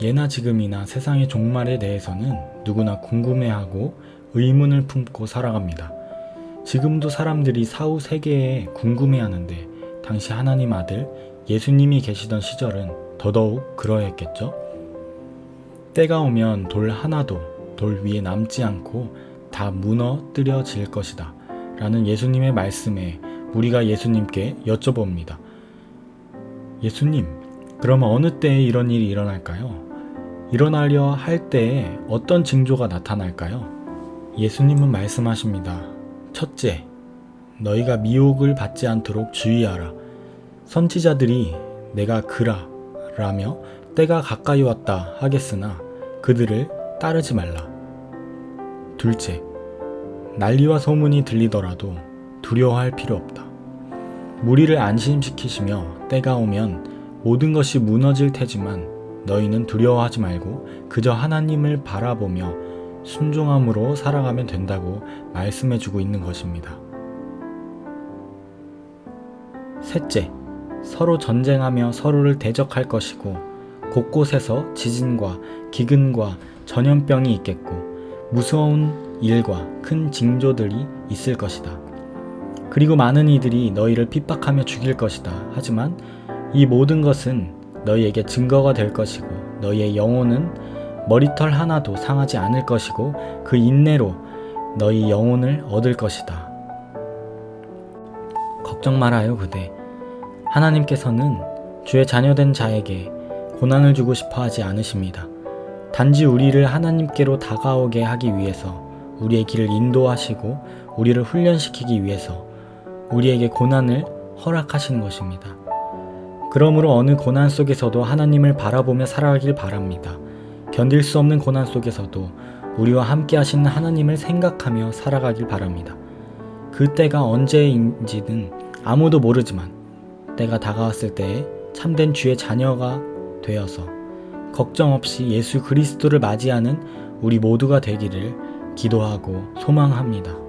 예나 지금이나 세상의 종말에 대해서는 누구나 궁금해하고 의문을 품고 살아갑니다. 지금도 사람들이 사후 세계에 궁금해하는데 당시 하나님 아들 예수님이 계시던 시절은 더더욱 그러했겠죠? 때가 오면 돌 하나도 돌 위에 남지 않고 다 무너뜨려질 것이다. 라는 예수님의 말씀에 우리가 예수님께 여쭤봅니다. 예수님, 그러면 어느 때에 이런 일이 일어날까요? 일어나려 할 때에 어떤 징조가 나타날까요? 예수님은 말씀하십니다. 첫째, 너희가 미혹을 받지 않도록 주의하라. 선지자들이 내가 그라 라며 때가 가까이 왔다 하겠으나 그들을 따르지 말라. 둘째, 난리와 소문이 들리더라도 두려워할 필요 없다. 무리를 안심시키시며 때가 오면 모든 것이 무너질 테지만 너희는 두려워하지 말고 그저 하나님을 바라보며 순종함으로 살아가면 된다고 말씀해 주고 있는 것입니다. 셋째, 서로 전쟁하며 서로를 대적할 것이고 곳곳에서 지진과 기근과 전염병이 있겠고 무서운 일과 큰 징조들이 있을 것이다. 그리고 많은 이들이 너희를 핍박하며 죽일 것이다. 하지만 이 모든 것은 너희에게 증거가 될 것이고 너희의 영혼은 머리털 하나도 상하지 않을 것이고 그 인내로 너희 영혼을 얻을 것이다. 걱정 말아요, 그대. 하나님께서는 주의 자녀된 자에게 고난을 주고 싶어 하지 않으십니다. 단지 우리를 하나님께로 다가오게 하기 위해서 우리의 길을 인도하시고 우리를 훈련시키기 위해서 우리에게 고난을 허락하시는 것입니다. 그러므로 어느 고난 속에서도 하나님을 바라보며 살아가길 바랍니다. 견딜 수 없는 고난 속에서도 우리와 함께 하시는 하나님을 생각하며 살아가길 바랍니다. 그 때가 언제인지는 아무도 모르지만 때가 다가왔을 때에 참된 주의 자녀가 되어서 걱정 없이 예수 그리스도를 맞이하는 우리 모두가 되기를 기도하고 소망합니다.